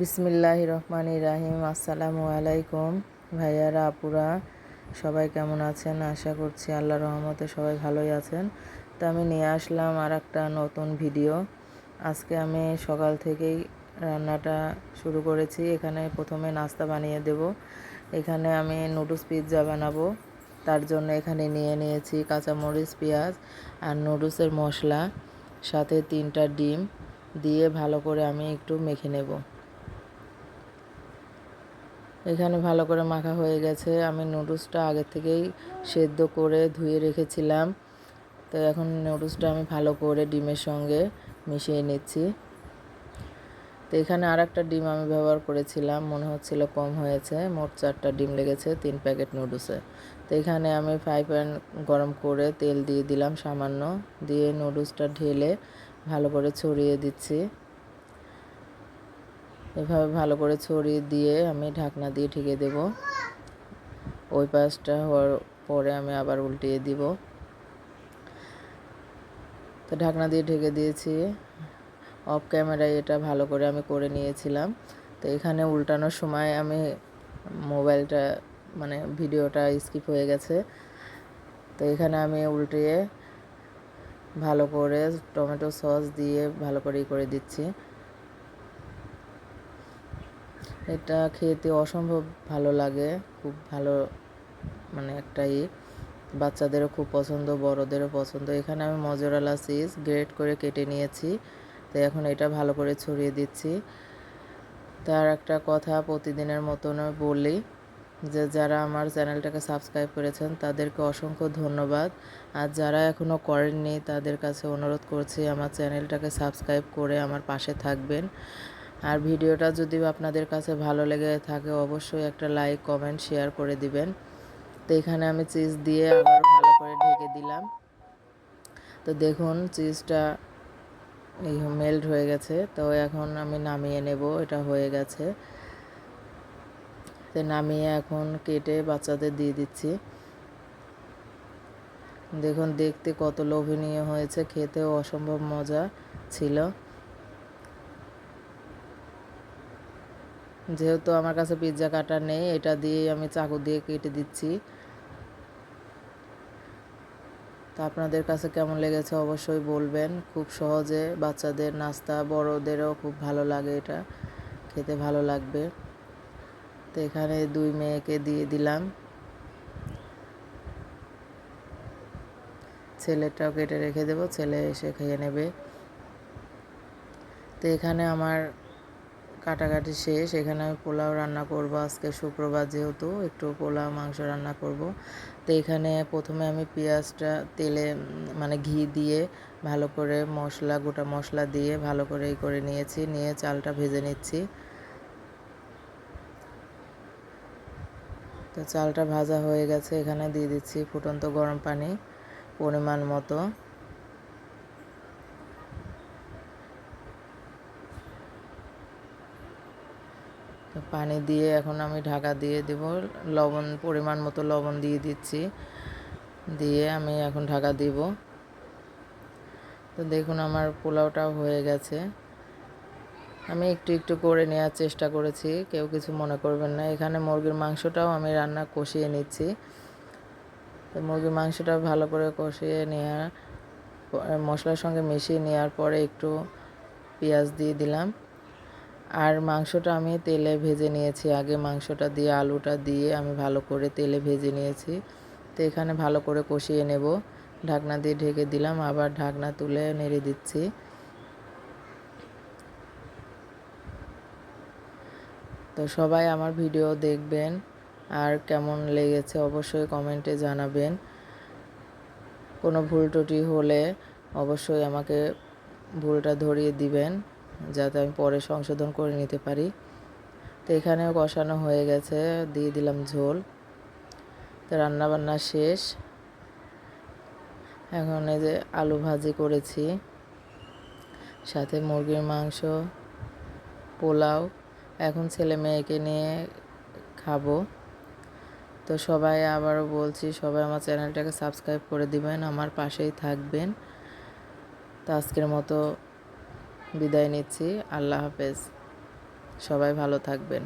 বিসমিল্লাহ রহমান রাহিম। আসসালামু আলাইকুম ভাইয়ারা, আপুরা, সবাই কেমন আছেন? আশা করছি আল্লাহ রহমতে সবাই ভালোই আছেন। তো আমি নিয়ে আসলাম আর একটা নতুন ভিডিও। আজকে আমি সকাল থেকেই রান্নাটা শুরু করেছি। এখানে প্রথমে নাস্তা বানিয়ে দেব। এখানে আমি নুডলস পিৎজা বানাবো। তার জন্য এখানে নিয়ে নিয়েছি কাঁচামরিচ, পেঁয়াজ আর নুডলসের মশলা, সাথে তিনটা ডিম। দিয়ে ভালো করে আমি একটু মেখে নেব। এখানে ভালো করে মাখা হয়ে গেছে। আমি নুডলসটা আগে থেকেই সেদ্ধ করে ধুয়ে রেখেছিলাম। তো এখন নুডলসটা আমি ভালো করে ডিমের সঙ্গে মিশিয়ে নিচ্ছি। তো এখানে আর একটা ডিম আমি ব্যবহার করেছিলাম, মনে হচ্ছিল কম হয়েছে। মোট চারটা ডিম লেগেছে তিন প্যাকেট নুডলসে তো এখানে আমি ফ্রাই প্যান গরম করে তেল দিয়ে দিলাম সামান্য। দিয়ে নুডলসটা ঢেলে ভালো করে ছড়িয়ে দিচ্ছি। এভাবে ভালো করে ছড়িয়ে দিয়ে আমি ঢাকনা দিয়ে ঢেকে দেব। ওই পাশটা হওয়ার পরে আমি আবার উল্টিয়ে দিব। তো ঢাকনা দিয়ে ঢেকে দিয়েছি। অফ ক্যামেরায় এটা ভালো করে আমি করে নিয়েছিলাম। তো এখানে উল্টানোর সময় আমি মোবাইলটা মানে ভিডিওটা স্কিপ হয়ে গেছে। তো এখানে আমি উল্টিয়ে ভালো করে টমেটো সস দিয়ে ভালো করে করে দিচ্ছি। এটা খেতে অসম্ভব ভালো লাগে, খুব ভালো মানে একটা ই। বাচ্চাদেরও খুব পছন্দ, বড়দেরও পছন্দ। এখানে আমি মজরালা চিজ গ্রেট করে কেটে নিয়েছি, তো এখন এটা ভালো করে ছড়িয়ে দিচ্ছি। তার একটা কথা প্রতিদিনের মতন বলি, যে যারা আমার চ্যানেলটাকে সাবস্ক্রাইব করেছেন, তাদেরকে অসংখ্য ধন্যবাদ। আর যারা এখনও করেননি, তাদের কাছে অনুরোধ করছি, আমার চ্যানেলটাকে সাবস্ক্রাইব করে আমার পাশে থাকবেন। আর ভিডিওটা যদি আপনাদের কাছে ভালো লেগে থাকে, অবশ্যই একটা লাইক, কমেন্ট, শেয়ার করে দিবেন। তো এখানে আমি চিজ দিয়ে আবার ভালো করে ঢেকে দিলাম। তো দেখুন, চিজটা এই মেল্ট হয়ে গেছে। তো এখন আমি নামিয়ে নেব, এটা হয়ে গেছে। তো নামিয়ে এখন কেটে বাচ্চাদের দিয়ে দিচ্ছি। দেখুন, দেখতে কত লোভনীয় হয়েছে, খেতেও অসম্ভব মজা ছিল। যেহেতু আমার কাছে পিৎজা কাটার নেই, এটা দিয়েই আমি চাকু দিয়ে কেটে দিচ্ছি। তো আপনাদের কাছে কেমন লেগেছে অবশ্যই বলবেন। খুব সহজে বাচ্চাদের নাস্তা, বড়োদেরও খুব ভালো লাগে এটা। খেতে ভালো লাগবে। তো এখানে দুই মেয়েকে দিয়ে দিলাম। ছেলেটাও কেটে রেখে দেবো, ছেলে এসে খেয়ে নেবে। তো এখানে আমার কাটাকাটি শেষ। এখানে আমি পোলাও রান্না করব আজকে শুক্রবার যেহেতু, একটু পোলাও, মাংস রান্না করব। তো এখানে প্রথমে আমি পেঁয়াজটা তেলে মানে ঘি দিয়ে ভালো করে মশলা, গোটা মশলা দিয়ে ভালো করে এই করে নিয়েছি, নিয়ে চালটা ভেজে নিচ্ছি। তো চালটা ভাজা হয়ে গেছে, এখানে দিয়ে দিচ্ছি ফুটন্ত গরম পানি পরিমাণ মতো। পানি দিয়ে এখন আমি ঢাকা দিয়ে দেব। লবণ, পরিমাণ মতো লবণ দিয়ে দিচ্ছি। দিয়ে আমি এখন ঢাকা দিব। তো দেখুন আমার পোলাওটাও হয়ে গেছে। আমি একটু একটু করে নেওয়ার চেষ্টা করেছি, কেউ কিছু মনে করবেন না। এখানে মুরগির মাংসটাও আমি রান্না কষিয়ে নিচ্ছি। তো মুরগির মাংসটা ভালো করে কষিয়ে নেওয়া মশলার সঙ্গে মিশিয়ে নেওয়ার পরে একটু পেঁয়াজ দিয়ে দিলাম। আর মাংসটা আমি তেলে ভেজে নিয়েছি। আগে মাংসটা দিয়ে, আলুটা দিয়ে আমি ভালো করে তেলে ভেজে নিয়েছি। তো এখানে ভালো করে কষিয়ে নেব। ঢাকনা দিয়ে ঢেকে দিলাম, আবার ঢাকনা তুলে নেড়ে দিচ্ছি। তো সবাই আমার ভিডিও দেখবেন আর কেমন লেগেছে অবশ্যই কমেন্টে জানাবেন। কোনো ভুল ত্রুটি হলে অবশ্যই আমাকে ভুলটা ধরিয়ে দিবেন। যাতে আমি পরে সংশোধন করে নিতে পারি। তো এখানেও কষানো হয়ে গেছে, দিয়ে দিলাম ঝোল। তো রান্নাবান্না শেষ। এখন এই যে আলু ভাজি করেছি, সাথে মুরগির মাংস, পোলাও। এখন ছেলে মেয়েকে নিয়ে খাব। তো সবাই আবারও বলছি, সবাই আমার চ্যানেলটাকে সাবস্ক্রাইব করে দিবেন, আমার পাশেই থাকবেন। তো আজকের মতো বিদায় নিচ্ছি। আল্লাহ হাফেজ। সবাই ভালো থাকবেন।